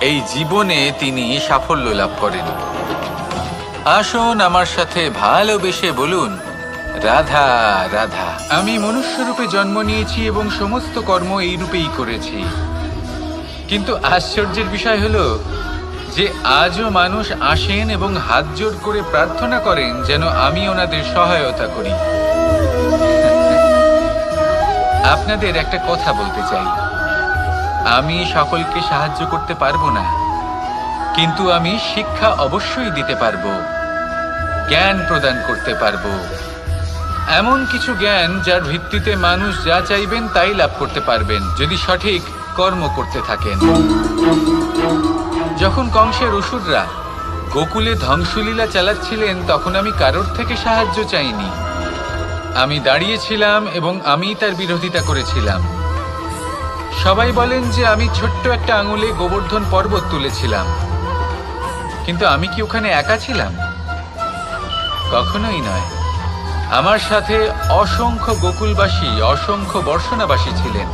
এই জীবনে তিনি সাফল্য লাভ করেন। আসুন আমার সাথে ভালোবেসে বলুন, রাধা রাধা। আমি মনুষ্যরূপে জন্ম নিয়েছি এবং সমস্ত কর্ম এই রূপেই করেছি। কিন্তু আশ্চর্যের বিষয় হলো যে আজও মানুষ আসেন এবং হাত জোড় করে প্রার্থনা করেন যেন আমি ওনাদের সহায়তা করি। আপনাদের একটা কথা বলতে চাই। আমি সকলকে সাহায্য করতে পারব না, কিন্তু আমি শিক্ষা অবশ্যই দিতে পারব, জ্ঞান প্রদান করতে পারব। এমন কিছু জ্ঞান যার ভিত্তিতে মানুষ যা চাইবেন তাই লাভ করতে পারবেন, যদি সঠিক কর্ম করতে থাকেন। যখন কংসের অসুররা গোকুলে ধ্বংসলীলা চালাচ্ছিলেন, তখন আমি কারোর থেকে সাহায্য চাইনি। আমি দাঁড়িয়েছিলাম এবং আমি তার বিরোধিতা করেছিলাম। সবাই বলেন যে আমি ছোট্ট একটা আঙুলে গোবর্ধন পর্বত তুলেছিলাম। কিন্তু আমি কি ওখানে একা ছিলাম? কখনোই নয়। আমার সাথে অসংখ্য গোকুলবাসী, অসংখ্য বর্ষণাবাসী ছিলেন।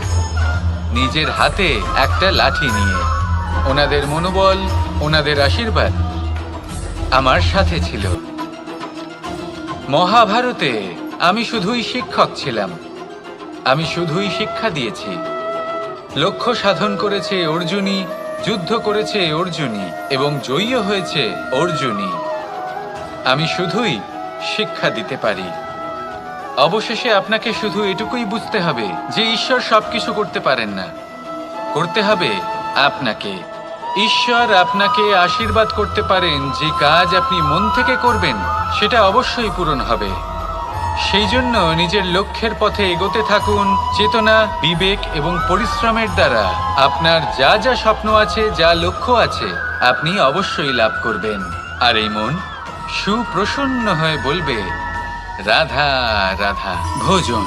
নিজের হাতে একটা লাঠি নিয়ে। ওনাদের মনোবল, ওনাদের আশীর্বাদ আমার সাথে ছিল। মহাভারতে আমি শুধুই শিক্ষক ছিলাম। আমি শুধুই শিক্ষা দিয়েছি। লক্ষ্য সাধন করেছে অর্জুনী যুদ্ধ করেছে অর্জুনী এবং জয়ীও হয়েছে অর্জুনী আমি শুধুই শিক্ষা দিতে পারি। অবশেষে আপনাকে শুধু এটুকুই বুঝতে হবে যে ঈশ্বর সবকিছু করতে পারেন না। করতে হবে আপনাকে। ঈশ্বর আপনাকে আশীর্বাদ করতে পারেন যে কাজ আপনি মন থেকে করবেন, সেটা অবশ্যই পূরণ হবে। সেই জন্য নিজের লক্ষ্যের পথে এগোতে থাকুন, চেতনা, বিবেক এবং পরিশ্রমের দ্বারা। আপনার যা যা স্বপ্ন আছে, যা লক্ষ্য আছে, আপনি অবশ্যই লাভ করবেন। আর এই মন সুপ্রসন্ন হয়ে বলবে, রাধা রাধা। ভোজন।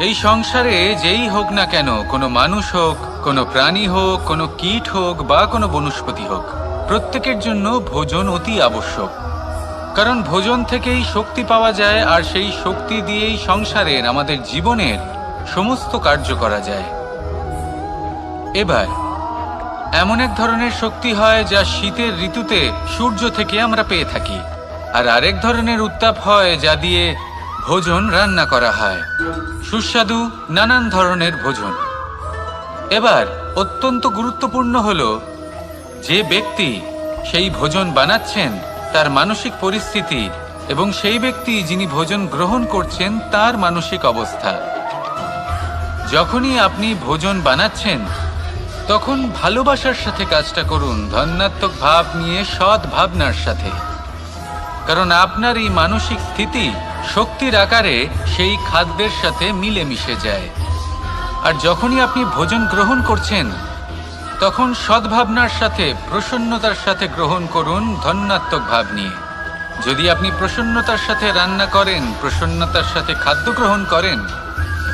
এই সংসারে যেই হোক না কেন, কোনো মানুষ হোক, কোনো প্রাণী হোক, কোনো কীট হোক বা কোনো বনস্পতি হোক, প্রত্যেকের জন্য ভোজন অতি আবশ্যক। কারণ ভোজন থেকেই শক্তি পাওয়া যায় আর সেই শক্তি দিয়েই সংসারের, আমাদের জীবনের সমস্ত কার্য করা যায়। এবার, এমন এক ধরনের শক্তি হয় যা শীতের ঋতুতে সূর্য থেকে আমরা পেয়ে থাকি, আর আরেক ধরনের উত্তাপ হয় যা দিয়ে ভোজন রান্না করা হয়। সুস্বাদু নানান ধরনের ভোজন। এবার, অত্যন্ত গুরুত্বপূর্ণ হল যে ব্যক্তি সেই ভোজন বানাচ্ছেন তার মানসিক পরিস্থিতি এবং সেই ব্যক্তি যিনি ভোজন গ্রহণ করছেন তার মানসিক অবস্থা। যখনই আপনি ভোজন বানাচ্ছেন, তখন ভালোবাসার সাথে কাজটা করুন ধন্যাত্মক ভাব নিয়ে সৎ ভাবনার সাথে। কারণ আপনার এই মানসিক স্থিতি শক্তির আকারে সেই খাদ্যের সাথে মিলে মিশে যায়। আর যখনই আপনি ভোজন গ্রহণ করছেন তখন সদ্ভাবনার সাথে, প্রসন্নতার সাথে গ্রহণ করুন ধন্যাত্মক ভাব নিয়ে যদি আপনি প্রসন্নতার সাথে রান্না করেন, প্রসন্নতার সাথে খাদ্য গ্রহণ করেন,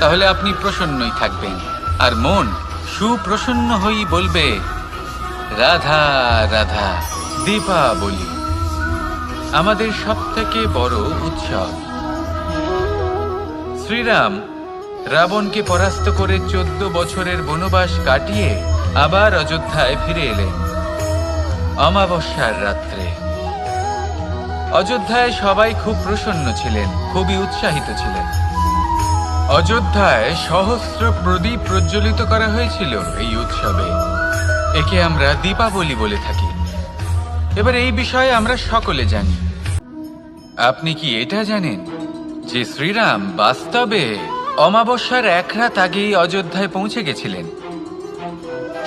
তাহলে আপনি প্রসন্নই থাকবেন। আর মন সুপ্রসন্ন হয়েই বলবে, রাধা রাধা, দীপাবলি আমাদের সবথেকে বড় উৎসব। শ্রীরাম রাবণকে পরাস্ত করে চোদ্দ বছরের বনবাস কাটিয়ে আবার অযোধ্যায় ফিরে এলেন। অমাবস্যার রাত্রে। অযোধ্যায় সবাই খুব প্রসন্ন ছিলেন, খুবই উৎসাহিত ছিলেন। অযোধ্যায় সহস্র প্রদীপ প্রজ্বলিত করা হয়েছিল এই উৎসবে। একে আমরা দীপাবলি বলে থাকি। এবার এই বিষয়ে আমরা সকলে জানি। আপনি কি এটা জানেন যে শ্রীরাম বাস্তবে অমাবস্যার এক রাত আগেই অযোধ্যায় পৌঁছে গেছিলেন?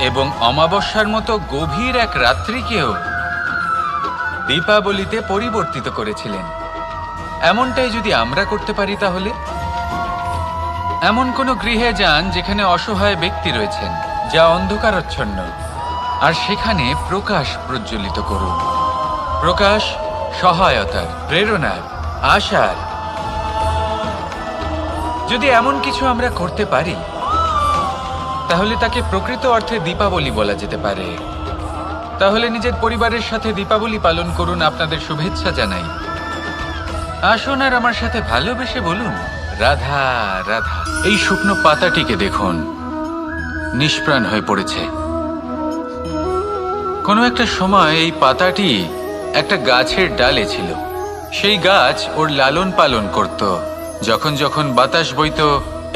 এবং অমাবস্যার মতো গভীর এক রাত্রিকেও দীপাবলিতে পরিবর্তিত করেছিলেন। এমনটাই যদি আমরা করতে পারি তাহলে? এমন কোনো গৃহে যান যেখানে অসহায় ব্যক্তি রয়েছেন, যা অন্ধকারচ্ছন্ন। আর সেখানে প্রকাশ প্রজ্বলিত করুন। প্রকাশ সহায়তার প্রেরণার আশার যদি এমন কিছু আমরা করতে পারি তাহলে তাকে প্রকৃত অর্থে দীপাবলি বলা যেতে পারে। তাহলে নিজের পরিবারের সাথে দীপাবলি পালন করুন আপনাদের শুভেচ্ছা জানাই। আসুন আর আমার সাথে ভালোবেসে বলুন, রাধা রাধা। এই শুকনো পাতাটিকে দেখুন, নিষ্প্রাণ হয়ে পড়েছে। কোনো একটা সময় এই পাতাটি একটা গাছের ডালে ছিল। সেই গাছ ওর লালন পালন করত। যখন যখন বাতাস বইত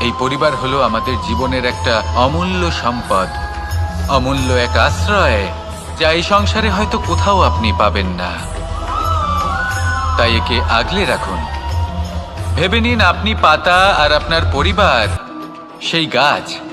এই পরিবার হলো আমাদের জীবনের একটা অমূল্য সম্পদ, অমূল্য এক আশ্রয়, যা এই সংসারে হয়তো কোথাও আপনি পাবেন না। তাই একে আগলে রাখুন। ভেবে নিন আপনি পাতা আর আপনার পরিবার, সেই গাছ।